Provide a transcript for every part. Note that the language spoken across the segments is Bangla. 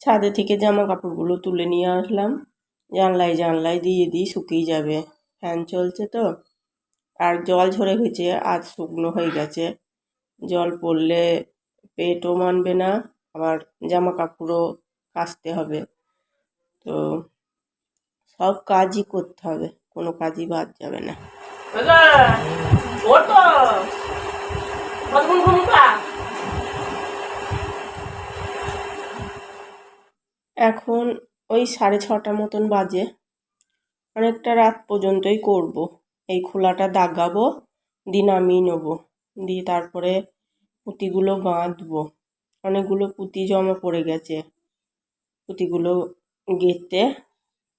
ছাদে থেকে জামা কাপড়গুলো তুলে নিয়ে আসলাম। জানলায় জানলায় দিয়ে দিই, শুকিয়ে যাবে। ফ্যান চলছে তো। আর জল ঝরে গেছে, আজ শুকনো হয়ে গেছে। জল পড়লে পেটও মানবে না, আবার জামা কাপড়ও কাচতে হবে। তো সব কাজই করতে হবে, কোনো কাজই বাদ যাবে না। এখন ওই সাড়ে ছটা মতন বাজে। অনেকটা রাত পর্যন্তই করব। এই খোলাটা দাগাবো, দিয়ে নামিয়ে নেব। দিয়ে তারপরে পুঁতিগুলো বাঁধবো। অনেকগুলো পুঁতি জমা পড়ে গেছে। পুঁতিগুলো গেঁথে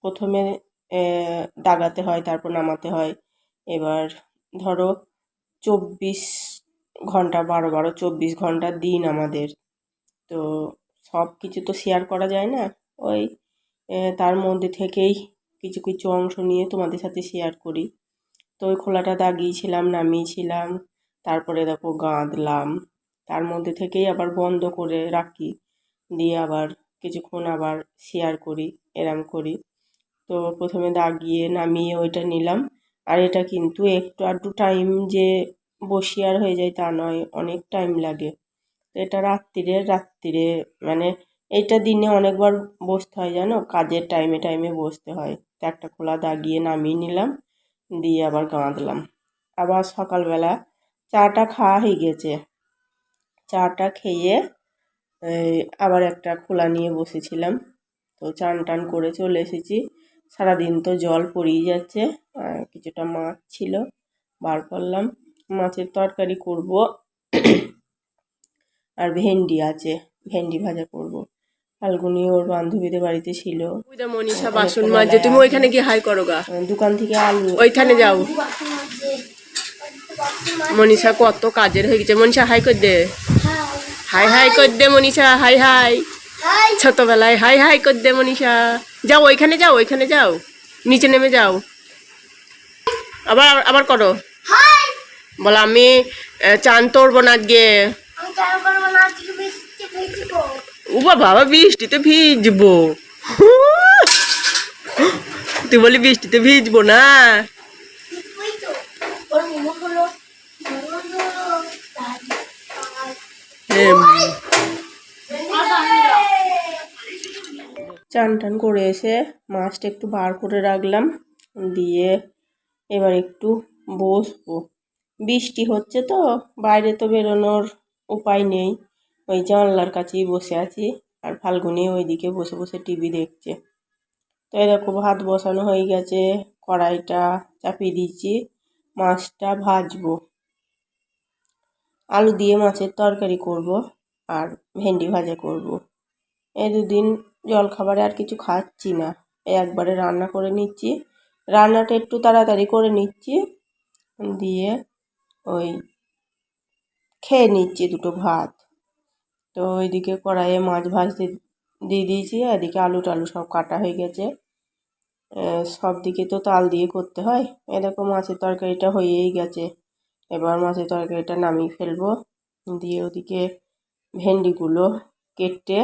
প্রথমে দাগাতে হয়, তারপর নামাতে হয়। এবার ধরো চব্বিশ ঘণ্টা, বারো বারো, চব্বিশ ঘণ্টা দিন আমাদের। তো সব কিছু তো শেয়ার করা যায় না। ওই তার মধ্যে থেকেই কিছু কিছু অংশ নিয়ে তোমাদের সাথে শেয়ার করি। তো ওই খোলাটা দাগিয়েছিলাম, নামিয়েছিলাম, তারপরে দেখো গাঁদলাম। তার মধ্যে থেকেই আবার বন্ধ করে রাখি। দিয়ে আবার কিছুক্ষণ আবার শেয়ার করি, এরম করি। তো প্রথমে দাগিয়ে নামিয়ে ওইটা নিলাম। আর এটা কিন্তু একটু, আধটু টাইম যে বসিয়ার হয়ে যায় তা নয়, অনেক টাইম লাগে। এটা রাত্রিরে রাত্রিরে মানে এইটা দিনে অনেকবার বসতে হয় জানো? কাজের টাইমে টাইমে বসতে হয়। তো একটা খোলা দাগিয়ে নামিয়ে নিলাম, দিয়ে আবার গাঁদলাম। আবার সকালবেলা চাটা খাওয়া হয়ে গেছে। চাটা খেয়ে আবার একটা খোলা নিয়ে বসেছিলাম। তো চান টান করে চলে এসেছি। সারাদিন তো জল পড়েই যাচ্ছে কিছুটা মাছ ছিল, বার করলাম। মাছের তরকারি করব। আর ভেন্ডি আছে ভেন্ডি ভাজা করব। ফাল্গুনি ওর বান্ধবীদের বাড়িতে ছিল। মনীষা বাসন মাজে। তুমি ওইখানে গিয়ে হাই করো গা। দোকান থেকে আলু। ওইখানে যাও। মনীষা কত কাজের হয়ে গেছে। মনীষা হাই কর দে। হাই হাই কর দে মনীষা হাই হাই। ছোটবেলায় হাই হাই কর দে মনীষা। যাও ওইখানে যাও ওইখানে যাও। নিচে নেমে যাও। আবার আবার করো। বলো আমি চান তোড়বো না আজকে। ও বাবা, বৃষ্টিতে ভিজবো। তুই বলি বৃষ্টিতে ভিজবো না। চান টান করে এসে মাছটা একটু বার করে রাখলাম। দিয়ে এবার একটু বসবো। বৃষ্টি হচ্ছে তো, বাইরে তো বেরোনোর উপায় নেই। ওই জানলার কাছেই বসে আছি আর ফাল্গুনি ওইদিকে বসে বসে টিভি দেখছে। তো এরকম ভাত বসানো হয়ে গেছে, কড়াইটা চাপিয়ে দিয়েছি মাছটা ভাজবো। আলু দিয়ে মাছের তরকারি করব আর ভেন্ডি ভাজা করব। এই দুদিন জলখাবারে আর কিছু খাচ্ছি না। একবারে রান্না করে নিচ্ছি। রান্নাটা একটু তাড়াতাড়ি করে নিচ্ছি, দিয়ে ওই খেয়ে নিচ্ছি দুটো ভাত। তো ওইদিকে কড়াইয়ে মাছ ভাজতে দিয়ে দিয়েছি এদিকে আলু টালু সব কাটা হয়ে গেছে। সব দিকে তো তাল দিয়ে করতে হয়। এ দেখো মাছের তরকারিটা হয়েই গেছে। এবার মাছের তরকারিটা নামিয়ে ফেলব। দিয়ে ওদিকে ভেন্ডিগুলো কেটে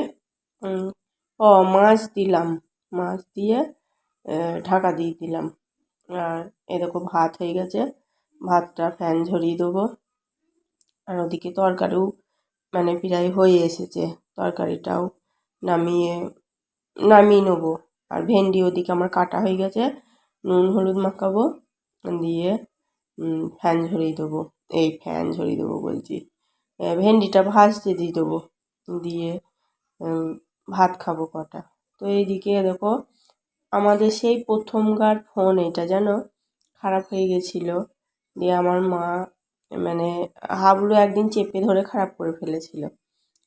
ও, মাছ দিলাম। মাছ দিয়ে ঢাকা দিয়ে দিলাম। আর এ দেখো ভাত হয়ে গেছে। ভাতটা ফ্যান ঝরিয়ে দেবো। আর ওদিকে তরকারিও মানে প্রায় হয়ে এসেছে, তরকারিটাও নামিয়ে নামিয়ে নেব। আর ভেন্ডি ওদিকে আমার কাটা হয়ে গেছে, নুন হলুদ মাখাবো, দিয়ে ফ্যান ঝরিয়ে দেবো। এই ফ্যান ঝরিয়ে দেবো বলছি। ভেন্ডিটা ভাজতে দিয়ে দেবো। দিয়ে ভাত খাব কটা। তো এইদিকে দেখো, আমাদের সেই প্রথমকার ফোন এটা যেন খারাপ হয়ে গেছিল। দিয়ে আমার মা মানে হাবলু একদিন চেপে ধরে খারাপ করে ফেলেছিল।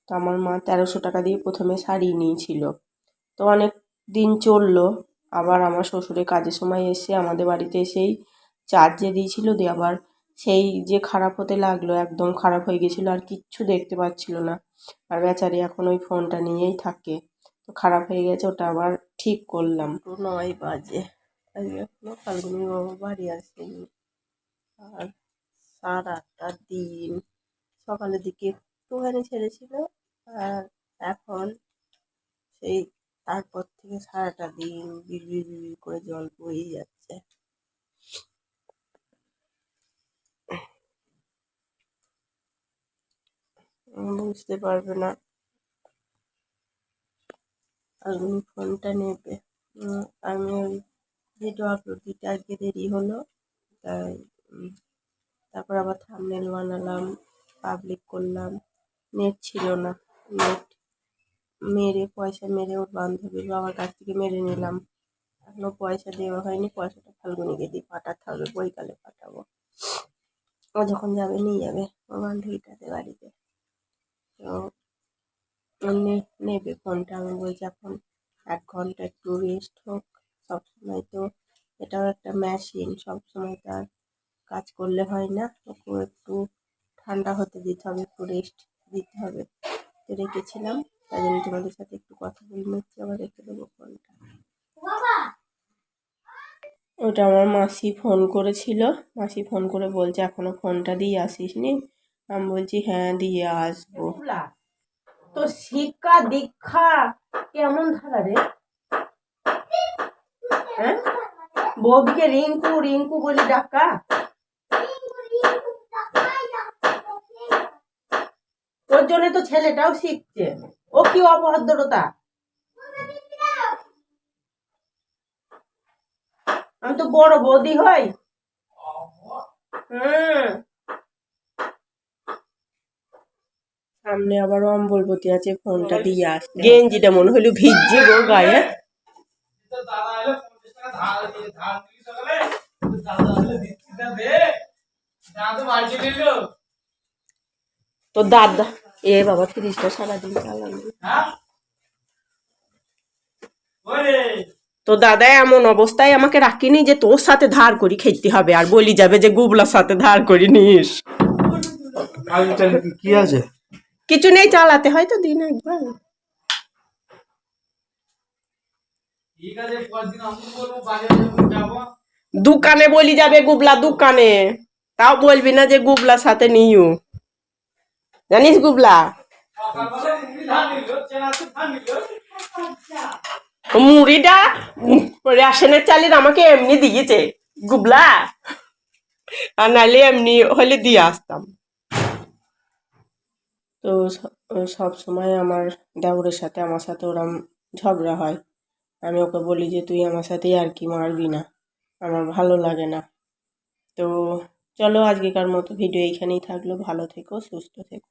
তো আমার মা তেরোশো টাকা দিয়ে প্রথমে সারিয়ে নিয়েছিল। তো অনেক দিন চলল, আবার আমার শ্বশুরের কাজের সময় এসে আমাদের বাড়িতে এসেই চার্জে দিয়েছিল দিয়ে আবার সেই যে খারাপ হতে লাগল, একদম খারাপ হয়ে গেছিল, আর কিচ্ছু দেখতে পাচ্ছিল না। আর বেচারি এখন ওই ফোনটা নিয়েই থাকে। তো খারাপ হয়ে গেছে, ওটা আবার ঠিক করলাম। তো নয় বাজে। আজকে এখনও ফাল্গুনি বাবা বাড়ি আসেনি। আর সারাটা দিন। সকালের দিকে একটুখানি ছেড়েছিল আর এখন সেই তারপর থেকে সারাটা দিন বিড়বিড় করে জল বয়েই যাচ্ছে। বুঝতে পারবে না। আগুনি ফোনটা নেবে। আমি ভিডিও আপলোড দিতে আজকে দেরি হলো, তাই তারপর আবার থামনেল বানালাম পাবলিক করলাম। নেট ছিল না নেট মেরে, পয়সা মেরে ওর বান্ধবীর বাবার কাছ থেকে মেরে নিলাম। এখনও পয়সা দেওয়া হয়নি, পয়সাটা ফাল্গুনিকে দিয়ে পাঠাতে হবে বইকালে পাঠাবো। ও যখন যাবে, নিয়ে যাবে ওর বান্ধবীটাতে বাড়িতে। তো নেবে ফোনটা। আমি বলছি, এখন এক ঘণ্টা একটু রেস্ট হোক। সবসময় তো এটাও একটা মেশিন সবসময় তো আর কাজ করলে হয় না। ওকে একটু ঠান্ডা হতে দিতে হবে, একটু রেস্ট দিতে হবে। তো রেখেছিলাম, তাই জন্য তোমাদের সাথে একটু কথা বলে নিচ্ছি, আবার রেখে দেবো ফোনটা ওটা আমার মাসি ফোন করেছিল। মাসি ফোন করে বলছে, এখনও ফোনটা দিয়ে আসিস নি আমি বলছি হ্যাঁ দিয়ে আসব। তো শিক্ষা, দীক্ষা কেমন ধারা রে? হ্যাঁ? বৌদিকে রিঙ্কু রিঙ্কু বলি ডাকা তোর জন্য তো ছেলেটাও শিখছে। ও কি অভদ্রতা আমি তো বড় বৌদি হই। হুম। সামনে আবার অম্বলবতী আছে ফোনটা দিয়ে আসতে গেঞ্জিটা মনে হলো ভিজছে গো গায়ে। তো দাদা এ বাবা ফ্রিজটা সারাদিন চালানো তো দাদা এমন অবস্থায় আমাকে রাখিনি যে তোর সাথে ধার করি খেতে হবে আর বলি যাবে যে গুবলার সাথে ধার করি নিস। কি আছে? কিছু নেই চালাতে হয় তো দিন একবার। দোকানে বলি যাবে গুবলা দোকানে তাও বলবি না যে গুবলার সাথে নিও। জানিস গুবলা? মুড়িটা রেশনের চালের আমাকে এমনি দিয়েছে, গুবলা। আর নাহলে এমনি হলে দিয়ে আসতাম। তো সব সময় আমার দেওরের সাথে আমার সাথে ওরম ঝগড়া হয়। আমি ওকে বলি যে, তুই আমার সাথে আর কি মারবি না। আমার ভালো লাগে না। তো চলো আজকেকার মতো ভিডিও এইখানেই থাকল। ভালো থেকো, সুস্থ থেকো।